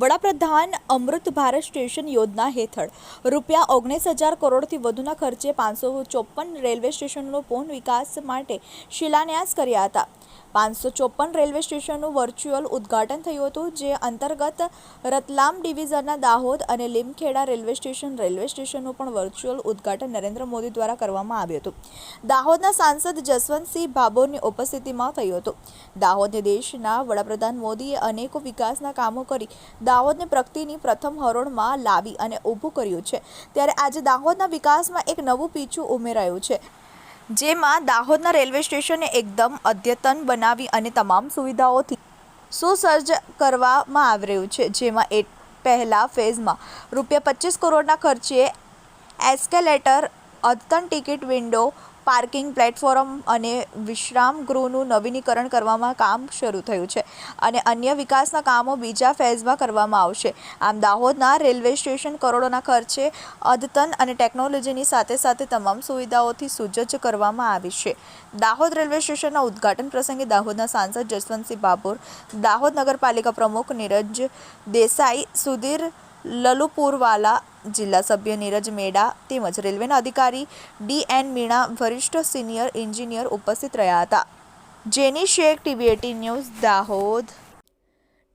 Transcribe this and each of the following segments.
વડાપ્રધાન અમૃત ભારત સ્ટેશન યોજના હેઠળ રૂપિયા ઓગણીસ હજાર કરોડથી વધુના ખર્ચે પાંચસો ચોપન રેલવે સ્ટેશનનો પૂર્ણ વિકાસ માટે શિલાન્યાસ કર્યા હતા. પાંચસો ચોપન રેલવે સ્ટેશનનું વર્ચ્યુઅલ ઉદ્ઘાટન થયું હતું, જે અંતર્ગત રતલામ ડિવિઝનના દાહોદ અને લીમખેડા રેલવે સ્ટેશન, રેલવે સ્ટેશનનું પણ વર્ચ્યુઅલ ઉદ્ઘાટન નરેન્દ્ર મોદી દ્વારા કરવામાં આવ્યું હતું. દાહોદના સાંસદ જસવંતસિંહ ભાભોરની ઉપસ્થિતિમાં થયું હતું. દાહોદને દેશના વડાપ્રધાન મોદીએ અનેકો વિકાસના કામો કરી દાહોદને પ્રગતિની પ્રથમ હરોળમાં લાવી અને ઊભું કર્યું છે. ત્યારે આજે દાહોદના વિકાસમાં એક નવું પીછું ઉમેરાયું છે. જેમાં દાહોદના રેલવે સ્ટેશનને એકદમ અદ્યતન બનાવી અને તમામ સુવિધાઓથી સુસજ્જ કરવામાં આવી રહ્યું છે. જેમાં એ પહેલા ફેઝમાં રૂપિયા પચીસ કરોડના ખર્ચે એસ્કેલેટર અદ્યતન ટિકિટ વિન્ડો, પાર્કિંગ પ્લેટફોર્મ અને વિશ્રામ ગૃહનું નવીનીકરણ કરવામાં કામ શરૂ થયું છે અને અન્ય વિકાસના કામો બીજા ફેઝમાં કરવામાં આવશે. આમ દાહોદના રેલવે સ્ટેશન કરોડોના ખર્ચે અદ્યતન અને ટેકનોલોજીની સાથે સાથે તમામ સુવિધાઓથી સુજજ કરવામાં આવી છે. દાહોદ રેલવે સ્ટેશનના ઉદ્ઘાટન પ્રસંગે દાહોદના સાંસદ જસવંતસિંહ બાબુર દાહોદ નગરપાલિકા પ્રમુખ નીરજ દેસાઈ, સુધીર લલુપુરવાલા જિલ્લા સભ્ય નીરજ મેડા તેમજ રેલવેના અધિકારી ડી એન મીણા વરિષ્ઠ સિનિયર એન્જિનિયર ઉપસ્થિત રહ્યા હતા. Jeni Shaikh TV eighteen news, Dahod.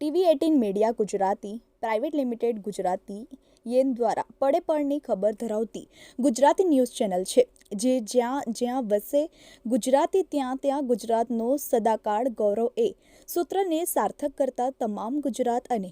TV eighteen media Gujarati, private limited Gujarati, યેન દ્વારા પડે પડની ખબર ધરાવતી ગુજરાતી ન્યૂઝ ચેનલ છે, જે જ્યાં જ્યાં વસે ગુજરાતી, ત્યાં ત્યાં ગુજરાતનો સદાકાળ ગૌરવ એ સૂત્રને સાર્થક કરતા તમામ ગુજરાત અને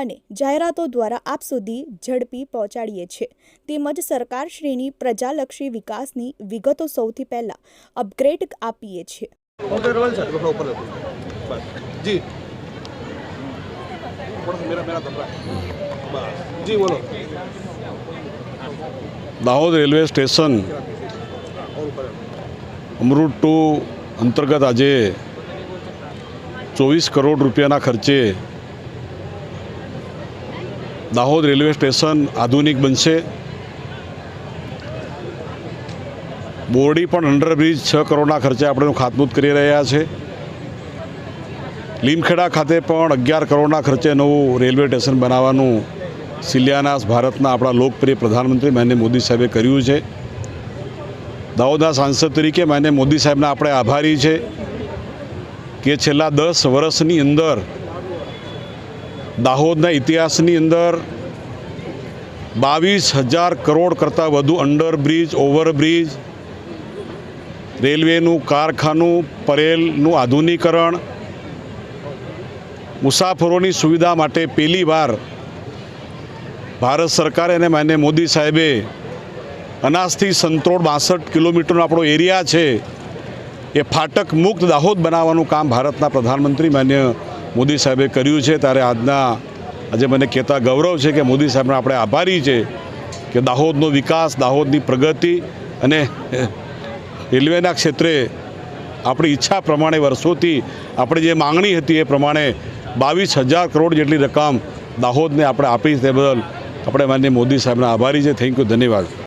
અને જાહેરાતો દ્વારા આપ સુધી ઝડપી પહોંચાડીએ છીએ. તેમજ સરકારશ્રીની પ્રજાલક્ષી વિકાસની વિગતો સૌથી પહેલાં અપગ્રેડ આપીએ છીએ. Dahod railway station Amrit two અંતર્ગત આજે ચોવીસ કરોડ રૂપિયાના ખર્ચે દાહોદ રેલવે સ્ટેશન આધુનિક બનશે. બોરડી પણ અંડરબ્રિજ છ કરોડના ખર્ચે આપણે ખાતમુહૂર્ત કરી રહ્યા છે. લીમખેડા ખાતે પણ અગિયાર કરોડના ખર્ચે નવું રેલવે સ્ટેશન બનાવવાનું શિલાન્યાસ ભારતના આપણા લોકપ્રિય પ્રધાનમંત્રી માન્ય મોદી સાહેબે કર્યું છે. દાહોદના સાંસદ તરીકે માન્ય મોદી સાહેબના આપણે આભારી છે કે છેલ્લા દસ વર્ષની અંદર દાહોદના ઇતિહાસની અંદર બાવીસ હજાર કરોડ કરતાં વધુ અંડરબ્રિજ, ઓવરબ્રિજ, રેલવેનું, કારખાનું, પરેલનું આધુનિકરણ, મુસાફરોની સુવિધા માટે પહેલી વાર ભારત સરકારે અને માન્ય મોદી સાહેબે અનાજથી સંતોડ બાસઠ કિલોમીટરનો આપણો એરિયા છે, એ ફાટક મુક્ત દાહોદ બનાવવાનું કામ ભારતના પ્રધાનમંત્રી, માન્ય મોદી સાહેબે કર્યું છે, ત્યારે આજના આજે મને કહેતા ગૌરવ છે કે મોદી સાહેબના આપણે આભારી છે કે દાહોદનો વિકાસ, દાહોદની પ્રગતિ અને રેલવેના ક્ષેત્રે આપણી ઈચ્છા પ્રમાણે વર્ષોથી આપણે જે માંગણી હતી એ પ્રમાણે બાવીસ હજાર કરોડ જેટલી રકમ દાહોદને આપણે આપી તે બદલ આપણે માન્ય મોદી સાહેબના આભારી છે. થેન્ક યુ ધન્યવાદ.